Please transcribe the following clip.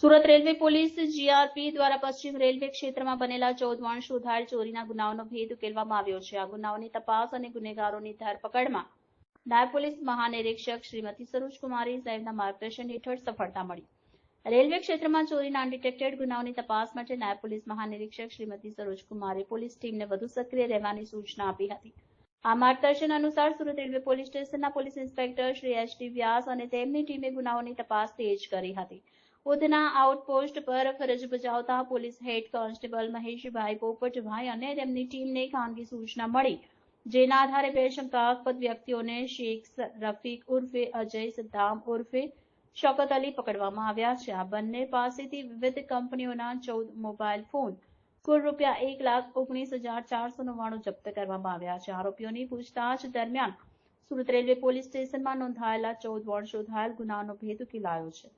Surat railway police GRP દ્વારા પશ્ચિમ railway ક્ષેત્રમાં બનેલા ચૌદ વણ શોધાયેલ ચોરીના ગુનાઓનો ભેદ ઉકેલવામાં આવ્યો છે. આ ગુનાઓની તપાસ અને ગુનેગારોની ધરપકડમાં નાયબ પોલીસ મહાનિરીક્ષક શ્રીમતી સરોજ કુમારી સાહેબના માર્ગદર્શન હેઠળ સફળતા મળી. રેલવે ક્ષેત્રમાં ચોરીના અનડિટેક્ટેડ ગુનાઓની તપાસ માટે નાયબ પોલીસ મહાનિરીક્ષક શ્રીમતી સરોજ પોલીસ ટીમને વધુ સક્રિય રહેવાની સૂચના આપી હતી. આ માર્ગદર્શન અનુસાર સુરત રેલવે પોલીસ સ્ટેશનના police inspector Shri H D Vyas અને તેમની ટીમે ગુનાઓની તપાસ તેજ કરી હતી. ઉધના આઉટપોસ્ટ પર ફરજ બજાવતા police head constable Maheshbhai Popatbhai અને તેમની ટીમને ખાનગી સૂચના મળી, જેના આધારે બે શંકાસ્પદ વ્યક્તિઓને શેખ રફીક ઉર્ફે અજય સદ્દામ ઉર્ફે શોકત અલી પકડવામાં આવ્યા છે. આ બંને પાસેથી વિવિધ કંપનીઓના ચૌદ મોબાઈલ ફોન, કુલ રૂપિયા એક લાખ ઓગણીસ હજાર ચારસો નવ્વાણું જપ્ત કરવામાં આવ્યા છે. આરોપીઓની પૂછતાછ દરમિયાન સુરત રેલવે પોલીસ સ્ટેશનમાં નોંધાયેલા ચૌદ વોર્ડ શોધાયેલ ગુનાનો ભેદ ઉકેલાયો છે.